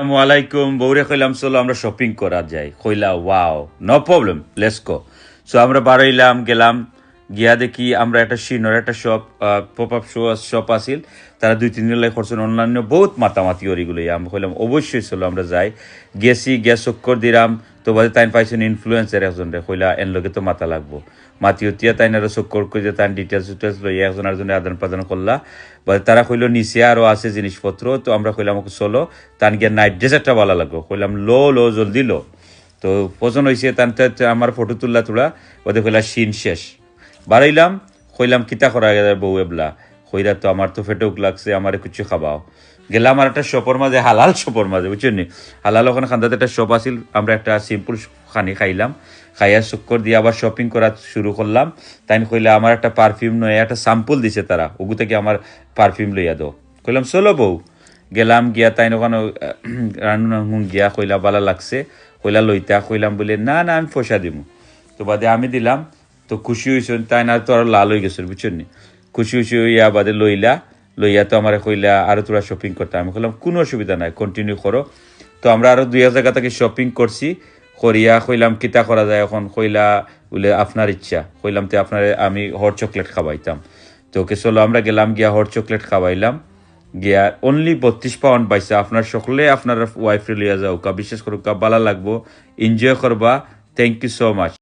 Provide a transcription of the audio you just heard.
আসসালামু আলাইকুম, বৌরে কইলাম চলো আমরা শপিং করা যাই। কইলা wow no problem let's go so আমরা বাড়াইলাম গেলাম, গিয়া দেখি আমরা একটা সিনর, একটা shop pop up show shop আছিল। তারা দুই, তিন দিন লাগে করছেন, অন্যান্য বহুত মাতামাতি ওরিগুলো আমি কইলাম, অবশ্যই চলো আমরা যাই। গেছি গ্যাস চক্কর দিলাম তো বাদে তাই পাইছেন ইনফ্লুয়েন্সার একজন রে, কইলা এন লগে তো মাথা লাগবো। মাতি উতিয়া তাই না চক্কর করে যে তার ডিটেলস ডিটেলস লই একজন আরেকজনের আদান প্রদান করলা। বাদে তারা কইলো, নিচে আরও আছে জিনিসপত্র, তো আমরা কইলাম আমাকে চলো। তান গিয়ে নাইট ড্রেস একটা ভালো লাগল কইলাম, লো লো, জলদি লো। তো পছন্দ হয়েছে তান আমার ফটো তুললা তোলা ওদের কইলা, সিন শেষ। বাড়াইলাম, কইলাম, কিতা করা গেলে বউ এবলা? কইরা তো আমার তো ফেটুক লাগছে, আমার কিছু খাবাও। গেলাম আর একটা শপের মাঝে, হালাল শপের মাঝে, বুঝছেন নি? হালাল ওখানে খান্দাতে একটা শপ আছিল, আমরা একটা সিম্পল খানি খাইলাম। খাইয়া চক্কর দিয়ে আবার শপিং করা শুরু করলাম। তাই কইলে আমার একটা পারফিউম নয় একটা স্যাম্পল দিছে তারা ওগু থেকে আমার পারফিউম লইয়া দো কইলাম, চলো বউ। গেলাম, গিয়া তাই ওখানে রান্না গিয়া কইলা বালা লাগছে, কইলা লইতা, কইলাম বলে, না না, আমি পয়সা দিমু। তো বাদে আমি দিলাম, তো খুশি হয়েছেন তাই না তো আরও লাল হয়ে গেছে, বুঝছেন নি? খুশি খুশি হইয়া বাদে লইলা, লইয়া তো আমার কইলা, আরও তোরা শপিং করতে। আমি কইলাম, কোনো অসুবিধা নাই কন্টিনিউ করো। তো আমরা আরও দুই হাজার টাকা শপিং করছি, করিয়া কইলাম, কিতা করা যায় এখন? কইলা বলে আপনার ইচ্ছা। কইলাম, তো আপনার আমি হট চকলেট খাওয়াইতাম। তো ওকে চলো, আমরা গেলাম গিয়া হট চকলেট খাওয়াইলাম। গিয়া অনলি বত্রিশ পাউন্ড পাইছে। আপনার সকলে আপনার ওয়াইফ লিয়া যাও বিশেষ করে, কা, বালা লাগবো। এনজয় করবা। Thank you so much